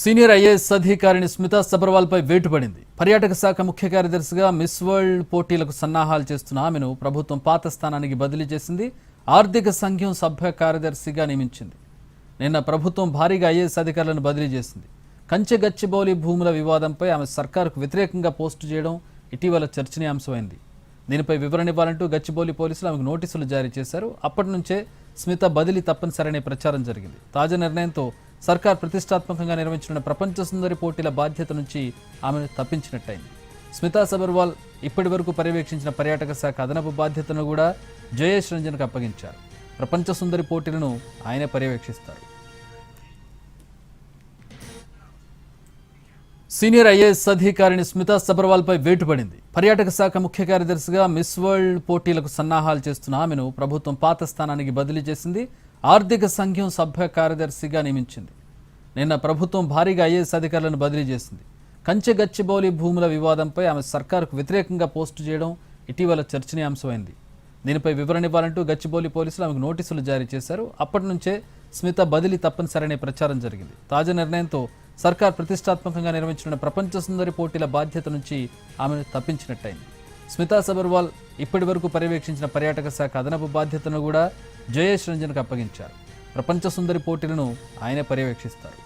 Senior IAS అధికారిని స్మితా సబర్వాల్పై వేటు పడింది పర్యాటక శాఖ ముఖ్య కార్యదర్శిగా మిస్ వరల్డ్ పోటీలకు సన్నాహాలు చేస్తున్న ఆమెను ప్రభుత్వం పాత స్థానానికి బదిలీ చేసింది. ఆర్థిక సంఘం సభ్య కార్యదర్శిగా నియమించింది. నిన్న ప్రభుత్వం భారీగా ఐఏఎస్ అధికారులను బదిలీ చేసింది. కంచె గచ్చిబౌలి భూముల వివాదంపై ఆమె సర్కారుకు వ్యతిరేకంగా పోస్టు చేయడం ఇటీవల చర్చనీయాంశమైంది. దీనిపై వివరణ ఇవ్వాలంటూ గచ్చిబౌలి పోలీసులు ఆమెకు నోటీసులు జారీ చేశారు. అప్పటి నుంచే స్మిత బదిలీ తప్పనిసరనే ప్రచారం జరిగింది. తాజా నిర్ణయంతో సర్కార్ ప్రతిష్టాత్మకంగా నిర్వహించిన ప్రపంచ సుందరి పోటీల బాధ్యత నుంచి ఆమెను తప్పించినట్టయింది. స్మితా సబర్వాల్ ఇప్పటి వరకు పర్యవేక్షించిన పర్యాటక శాఖ అదనపు బాధ్యతను కూడా జయేష్ రంజన్కు అప్పగించారు. ప్రపంచ సుందరి పోటీలను ఆయనే పర్యవేక్షిస్తారు. సీనియర్ ఐఏఎస్ అధికారిని స్మితా సబర్వాల్పై వేటు పడింది. పర్యాటక శాఖ ముఖ్య కార్యదర్శిగా మిస్ వరల్డ్ పోటీలకు సన్నాహాలు చేస్తున్న ఆమెను ప్రభుత్వం పాత స్థానానికి బదిలీ చేసింది. ఆర్థిక సంఘం సభ్య కార్యదర్శిగా నియమించింది. నిన్న ప్రభుత్వం భారీగా ఐఏఎస్ అధికారులను బదిలీ చేసింది. కంచె గచ్చిబౌలి భూముల వివాదంపై ఆమె సర్కారుకు వ్యతిరేకంగా పోస్టు చేయడం ఇటీవల చర్చనీయాంశమైంది. దీనిపై వివరణ ఇవ్వాలంటూ గచ్చిబౌలి పోలీసులు ఆమెకు నోటీసులు జారీ చేశారు. అప్పటి నుంచే స్మిత బదిలీ తప్పనిసరనే ప్రచారం జరిగింది. తాజా నిర్ణయంతో సర్కార్ ప్రతిష్టాత్మకంగా నిర్వహించిన ప్రపంచ సుందరి పోటీల బాధ్యత నుంచి ఆమెను తప్పించినట్టయింది. స్మితా సబర్వాల్ ఇప్పటి వరకు పర్యవేక్షించిన పర్యాటక శాఖ అదనపు బాధ్యతను కూడా జయేష్ రంజన్కు అప్పగించారు ప్రపంచ సుందరి పోటీలను ఆయనే పర్యవేక్షిస్తారు.